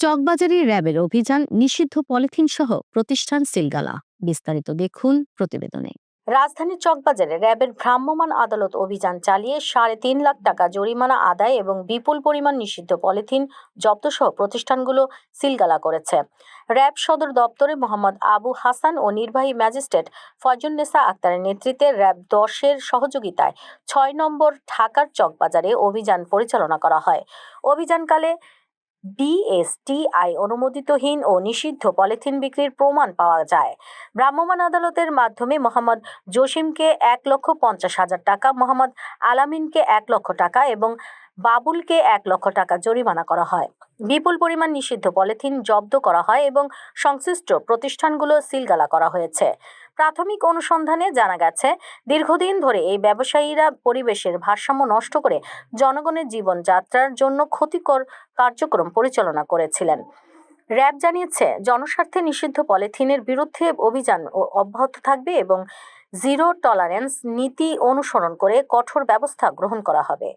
চকবাজারে র্যাবের অভিযান, নিষিদ্ধ পলিথিন সহ প্রতিষ্ঠান সিলগালা। বিস্তারিত দেখুন প্রতিবেদনে। রাজধানীর চকবাজারে র্যাবের ভ্রাম্যমাণ আদালত অভিযান চালিয়ে সাড়ে তিন লাখ টাকা জরিমানা আদায় এবং বিপুল পরিমাণ নিষিদ্ধ পলিথিন জব্দসহ প্রতিষ্ঠানগুলো সিলগালা করেছে। র্যাব সদর দপ্তরে মোহাম্মদ আবু হাসান ও নির্বাহী ম্যাজিস্ট্রেট ফয়জুন্নেসা আক্তারের নেতৃত্বে র্যাব দশের সহযোগিতায় ছয় নম্বর ঢাকার চকবাজারে অভিযান পরিচালনা করা হয়। অভিযানকালে বিএসটিআই অনুমোদিতহীন ও নিষিদ্ধ পলিথিন বিক্রির প্রমাণ পাওয়া যায়। ভ্রাম্যমাণ আদালতের মাধ্যমে মোহাম্মদ জসিমকে এক লক্ষ পঞ্চাশ হাজার টাকা, মোহাম্মদ আলামিনকে এক লক্ষ টাকা এবং বাবুলকে এক লক্ষ টাকা জরিমানা করা হয়। বিপুল পরিমাণ নিষিদ্ধ পলিথিন জব্দ করা হয় এবং সংশ্লিষ্ট প্রতিষ্ঠানগুলো সিলগালা করা হয়েছে। প্রাথমিক অনুসন্ধানে জানা গেছে, দীর্ঘদিন ধরে এই ব্যবসায়ীরা পরিবেশের ভারসাম্য নষ্ট করে জনগণের জীবনযাত্রার জন্য ক্ষতিকর কার্যক্রম পরিচালনা করেছিলেন। র্যাব জানিয়েছে, জনস্বার্থে নিষিদ্ধ পলিথিনের বিরুদ্ধে অভিযান অব্যাহত থাকবে এবং জিরো টলারেন্স নীতি অনুসরণ করে কঠোর ব্যবস্থা গ্রহণ করা হবে।